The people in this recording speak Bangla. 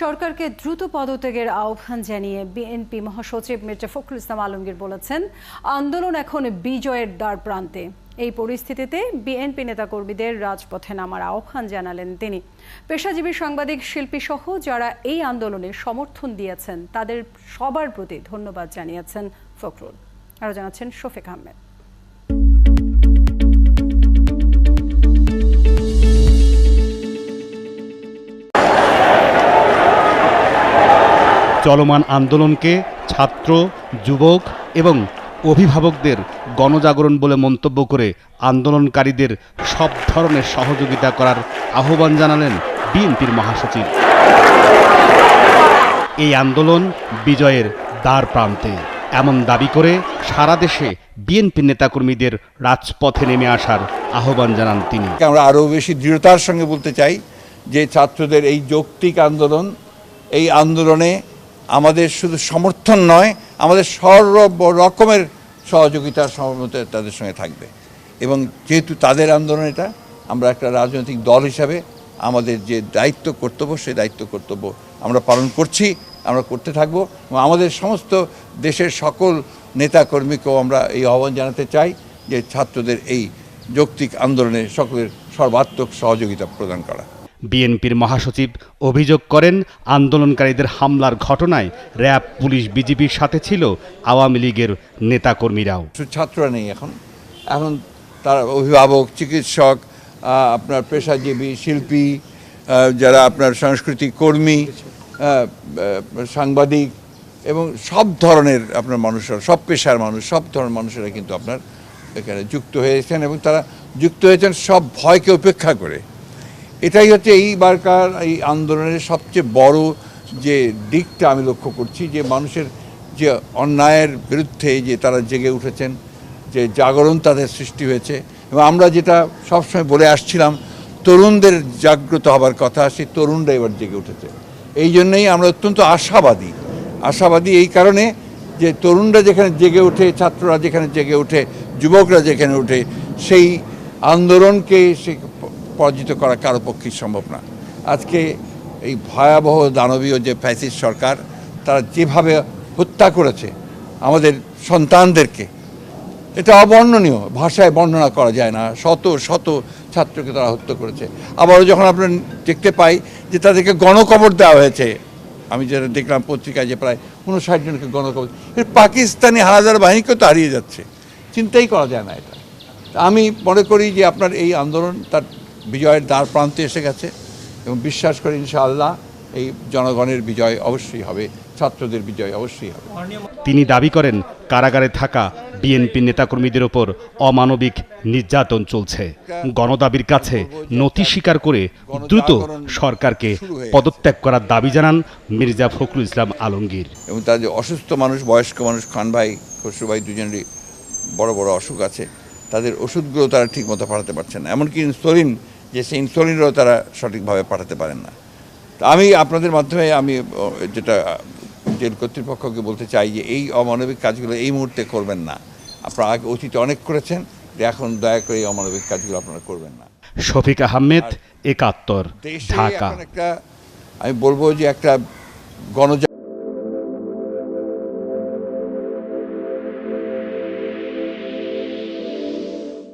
সরকারকে দ্রুত পদত্যাগের আহ্বান জানিয়ে বিএনপি মহাসচিব মির্জা ফখরুল ইসলাম আলমগীর বলেছেন, আন্দোলন এখন বিজয়ের দ্বার প্রান্তে। এই পরিস্থিতিতে বিএনপি নেতাকর্মীদের রাজপথে নামার আহ্বান জানালেন তিনি। পেশাজীবী সাংবাদিক শিল্পী সহ যারা এই আন্দোলনে সমর্থন দিয়েছেন, তাদের সবার প্রতি ধন্যবাদ জানিয়েছেন ফখরুল। আরও জানাচ্ছেন শফিক আহমেদ। চলমান আন্দোলনকে ছাত্র, যুবক এবং অভিভাবকদের গণজাগরণ বলে মন্তব্য করে আন্দোলনকারীদের সব ধরনের সহযোগিতা করার আহ্বান জানালেন বিএনপির মহাসচিব। এই আন্দোলন বিজয়ের দ্বার প্রান্তে। এমন দাবি করে সারা দেশে বিএনপি নেতাকর্মীদের রাজপথে নেমে আসার আহ্বান জানান তিনি। আমরা আরও বেশি দৃঢ়তার সঙ্গে বলতে চাই যে ছাত্রদের এই যৌক্তিক আন্দোলন, এই আন্দোলনে আমাদের শুধু সমর্থন নয়, আমাদের সর্ব রকমের সহযোগিতা সহমত তাদের সঙ্গে থাকবে। এবং যেহেতু তাদের আন্দোলন এটা, আমরা একটা রাজনৈতিক দল হিসাবে আমাদের যে দায়িত্ব কর্তব্য, সেই দায়িত্ব কর্তব্য আমরা পালন করছি, আমরা করতে থাকব। এবং আমাদের সমস্ত দেশের সকল নেতাকর্মীকেও আমরা এই আহ্বান জানাতে চাই যে ছাত্রদের এই যৌক্তিক আন্দোলনে সকলের সর্বাত্মক সহযোগিতা প্রদান করা। বিএনপির মহাসচিব অভিযোগ করেন, আন্দোলনকারীদের হামলার ঘটনায় র্যাব পুলিশ বিজিবির সাথে ছিল আওয়ামী লীগের নেতাকর্মীরাও। ছাত্ররা নেই এখন। এখন তারা অভিভাবক, চিকিৎসক আপনার পেশাজীবী, শিল্পী যারা আপনার সাংস্কৃতিক কর্মী সাংবাদিক এবং সব ধরনের আপনার মানুষরা, সব পেশার মানুষ, সব ধরনের মানুষেরা কিন্তু আপনার এখানে যুক্ত হয়েছেন এবং তারা যুক্ত হয়েছেন সব ভয়কে উপেক্ষা করে। এটাই হচ্ছে এইবারকার এই আন্দোলনের সবচেয়ে বড় যে দিকটা আমি লক্ষ্য করছি, যে মানুষের যে অন্যায়ের বিরুদ্ধে যে তারা জেগে উঠেছেন, যে জাগরণ তাদের সৃষ্টি হয়েছে। এবং আমরা যেটা সবসময় বলে আসছিলাম, তরুণদের জাগ্রত হবার কথা, সেই তরুণরা এবার জেগে উঠেছে। এই জন্যই আমরা অত্যন্ত আশাবাদী আশাবাদী এই কারণে যে তরুণরা যেখানে জেগে ওঠে, ছাত্ররা যেখানে জেগে ওঠে, যুবকরা যেখানে ওঠে, সেই আন্দোলনকে সে পরাজিত করা কারও পক্ষেই সম্ভব না। আজকে এই ভয়াবহ দানবীয় যে ফ্যাসিস্ট সরকার, তারা যেভাবে হত্যা করেছে আমাদের সন্তানদেরকে, এটা অবর্ণনীয়। ভাষায় বর্ণনা করা যায় না। শত শত ছাত্রকে তারা হত্যা করেছে। আবারও যখন আমরা দেখতে পাই যে তাদেরকে গণকবর দেওয়া হয়েছে, আমি যেটা দেখলাম পত্রিকায় যে প্রায় উনষাট জনকে গণকবর, এর পাকিস্তানি হানাদার বাহিনীকেও তো হারিয়ে যাচ্ছে। চিন্তাই করা যায় না এটা। আমি মনে করি যে আপনার এই আন্দোলন তার বিজয়ের দ্বার প্রান্তে এসে গেছে এবং বিশ্বাস করি ইনশাআল্লাহ এই জনগণের বিজয় অবশ্যই হবে ছাত্রদের বিজয় অবশ্যই হবে। তিনি দাবি করেন কারাগারে থাকা বিএনপি নেতাকর্মীদের ওপর অমানবিক নির্যাতন চলছে। গণদাবির কাছে নথি স্বীকার করে দ্রুত সরকারকে পদত্যাগ করার দাবি জানান মির্জা ফখরুল ইসলাম আলমগীর। এবং তার যে অসুস্থ মানুষ বয়স্ক মানুষ খান ভাই খসরু ভাই দুজনেরই বড় বড় অসুখ আছে তাদের ওষুধগুলো তারা ঠিক মতো পাঠাতে পারছেন না। এমনকি ইনসুলিন যে সেই ইনসুলিনও তারা সঠিকভাবে পাঠাতে পারেন না। তা আমি আপনাদের মাধ্যমে আমি যেটা জেল কর্তৃপক্ষকে বলতে চাই যে এই অমানবিক কাজগুলো এই মুহূর্তে করবেন না। আপনারা আগে অতীতে অনেক করেছেন এখন দয়া করে এই অমানবিক কাজগুলো আপনারা করবেন না। শফিক আহমেদ একাত্তর ঢাকা। একটা আমি বলব যে একটা গণজা